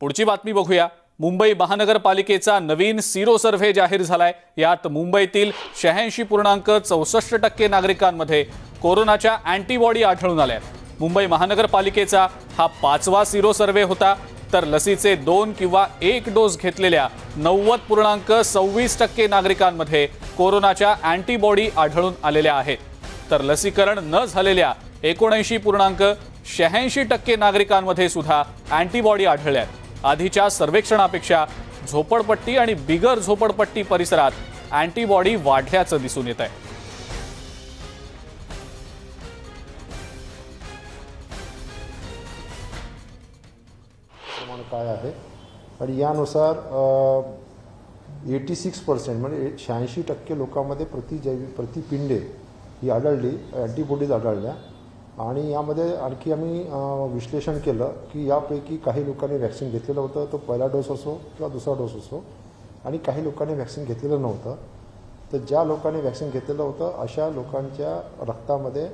पुढची बातमी बघूया. मुंबई महानगरपालिकेचा नवीन सिरो सर्व्हे जाहीर झालाय. यात मुंबईतील शहाऐंशी पूर्णांक चौसष्ट टक्के नागरिकांमध्ये कोरोनाच्या अँटीबॉडी आढळून आल्या. आहेत मुंबई महानगरपालिकेचा हा पाचवा सिरो सर्व्हे होता. तर लसीचे दोन किंवा एक डोस घेतलेल्या नव्वद पूर्णांक सव्वीस टक्के नागरिकांमध्ये कोरोनाच्या अँटीबॉडी आढळून आलेल्या आहेत. तर लसीकरण न झालेल्या एकोणऐंशी पूर्णांक शहाऐंशी टक्के नागरिकांमध्ये सुद्धा अँटीबॉडी आढळल्या आहेत. आधीच्या सर्वेक्षणापेक्षा झोपडपट्टी आणि बिगर झोपडपट्टी परिसरात अँटीबॉडी वाढल्याचं दिसून येत आहे काय आहे? आणि यानुसार एटी सिक्स पर्सेंट म्हणजे शहाऐंशी टक्के लोकांमध्ये प्रतिजैविक प्रतिपिंडे ही आढळली अँटीबॉडीज आढळल्या. आणि यामध्ये आणखी आम्ही विश्लेषण केलं की यापैकी काही लोकांनी वॅक्सिन घेतलेलं होतं तो पहिला डोस असो किंवा दुसरा डोस असो आणि काही लोकांनी व्हॅक्सिन घेतलेलं नव्हतं. तर ज्या लोकांनी व्हॅक्सिन घेतलेलं होतं अशा लोकांच्या रक्तामध्ये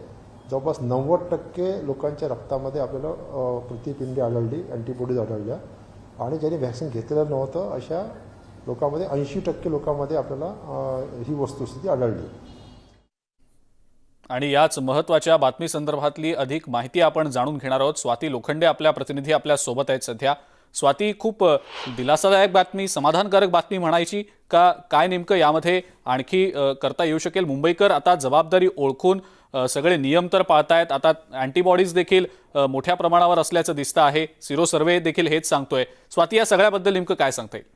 जवळपास नव्वद टक्के लोकांच्या रक्तामध्ये आपल्याला प्रतिपिंडी आढळली अँटीबॉडीज आढळल्या. आणि ज्यांनी वॅक्सिन घेतलेलं नव्हतं अशा लोकांमध्ये ऐंशी टक्के लोकांमध्ये आपल्याला ही वस्तुस्थिती आढळली. आणि याच महत्त्वाच्या बातमी संदर्भातली अधिक माहिती आपण जाणून घेणार आहोत. स्वाती लोखंडे आपल्या प्रतिनिधी आपल्यासोबत आहेत सध्या. स्वाती खूप दिलासादायक बातमी समाधानकारक बातमी म्हणायची का काय नेमकं यामध्ये आणखी करता येऊ शकेल? मुंबईकर आता जबाबदारी ओळखून सगळे नियम तर पाळतायत. आता अँटीबॉडीज देखील मोठ्या प्रमाणावर असल्याचं दिसतं आहे. सिरो सर्वे देखील हेच सांगतोय. स्वाती या सगळ्याबद्दल नेमकं काय सांगता येईल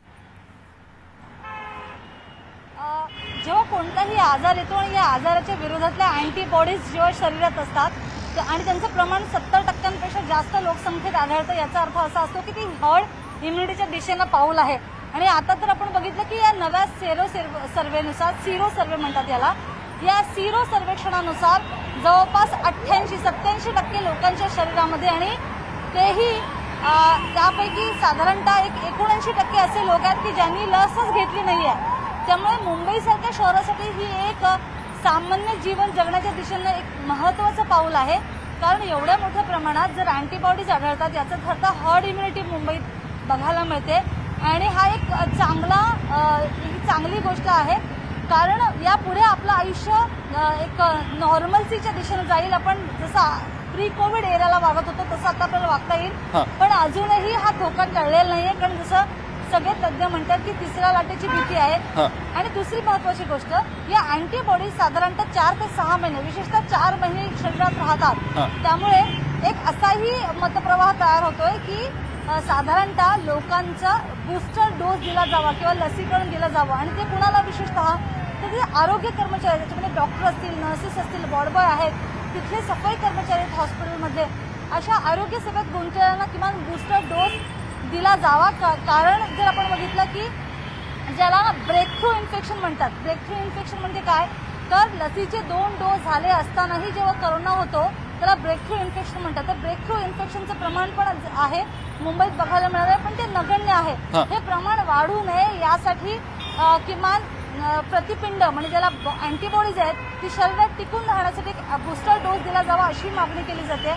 अ, जेव्हा कोणताही आजार येतो आणि या आजाराच्या विरोधातल्या अँटीबॉडीज जेव्हा शरीरात असतात आणि त्यांचं प्रमाण सत्तर टक्क्यांपेक्षा जास्त लोकसंख्येत आढळतं याचा अर्थ असा असतो की ती हर्ड इम्युनिटीच्या दिशेनं पाऊल आहे. आणि आता तर आपण बघितलं की या नव्या सेरो सर्वेनुसार सिरो सर्वे म्हणतात याला या सिरो सर्वेक्षणानुसार जवळपास अठ्ठ्याऐंशी सत्याऐंशी टक्के लोकांच्या शरीरामध्ये आणि तेही त्यापैकी साधारणतः एक एकोणऐंशी टक्के असे लोक आहेत की ज्यांनी लसच घेतली नाही आहे त्यामुळे मुंबईसारख्या शहरासाठी ही एक सामान्य जीवन जगण्याच्या दिशेनं एक महत्त्वाचं पाऊल आहे. कारण एवढ्या मोठ्या प्रमाणात जर अँटीबॉडीज आढळतात याचा अर्थ हर्ड इम्युनिटी मुंबईत बघायला मिळते. आणि हा एक चांगला ही चांगली गोष्ट आहे. कारण यापुढे आपलं आयुष्य एक नॉर्मल्सीच्या दिशेनं जाईल. आपण जसं प्री कोविड एरियाला वागत होतो तसं आता आपल्याला वागता. येईल. पण अजूनही हा धोका टळलेला नाहीये. कारण जसं सगळे तज्ज्ञ म्हणतात की तिसऱ्या लाटेची भीती आहे. आणि दुसरी महत्वाची गोष्ट या अँटीबॉडी साधारणतः चार ते सहा महिने विशेषतः चार महिने शरीरात. राहतात त्यामुळे एक असाही मतप्रवाह तयार होतोय की साधारणतः लोकांचा बूस्टर डोस दिला जावा किंवा लसीकरण दिलं जावं आणि ते कुणाला विशेषतः तर ते आरोग्य कर्मचारी त्याच्यामध्ये डॉक्टर असतील नर्सेस असतील बॉडबॉय आहेत तिथले सफाई कर्मचारी आहेत हॉस्पिटलमध्ये अशा आरोग्य सेवेत गुंतलेल्यांना किमान बूस्टर डोस दिला जावा. का- कारण जर आपण बघितलं की ज्याला ब्रेक थ्रू इन्फेक्शन म्हणतात. ब्रेक थ्रू इन्फेक्शन म्हणजे काय? तर लसीचे दोन डोस झाले असतानाही जेव्हा करोना होतो त्याला ब्रेक थ्रू इन्फेक्शन म्हणतात. तर ब्रेक थ्रू इन्फेक्शनचं प्रमाण पण आहे. मुंबईत बघायला मिळालं आहे, पण ते नगण्य आहे. हा. प्रमाण वाढू नये यासाठी किमान प्रतिपिंड म्हणजे ज्याला अँटीबॉडीज आहेत ती शरीरात टिकून राहण्यासाठी बूस्टर डोस दिला जावा अशी मागणी केली जाते.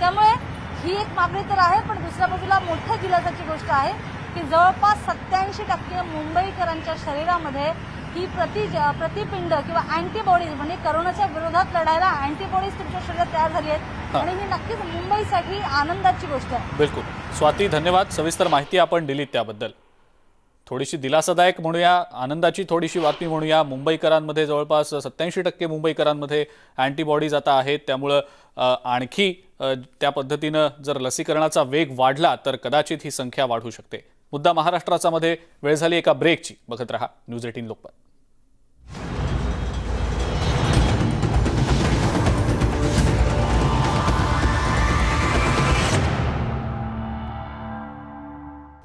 त्यामुळे ही एक मागणी तर आहे पण दुसऱ्या बाजूला मोठ्या दिलासाची गोष्ट आहे की जवळपास सत्याऐंशी टक्के मुंबईकरांच्या शरीरामध्ये ही प्रति प्रतिपिंड किंवा अँटीबॉडीज म्हणजे करोनाच्या विरोधात लढायला अँटीबॉडीज तुमच्या शरीरात तयार झाली आहेत. आणि ही नक्कीच मुंबईसाठी आनंदाची गोष्ट आहे. बिलकुल. स्वाती धन्यवाद. सविस्तर माहिती आपण दिलीत त्याबद्दल. थोडीशी दिलासादायक म्हणूया आनंदाची थोडीशी बातमी म्हणूया. मुंबईकरांमध्ये जवळपास सत्याऐंशी टक्के मुंबईकरांमध्ये अँटीबॉडीज आता आहेत. त्यामुळं आणखी त्या पद्धतीनं जर लसीकरणाचा वेग वाढला तर कदाचित ही संख्या वाढू शकते. मुद्दा महाराष्ट्राचा मध्ये वेळ झाली एका ब्रेकची बघत रहा न्यूज एटीन लोकपाल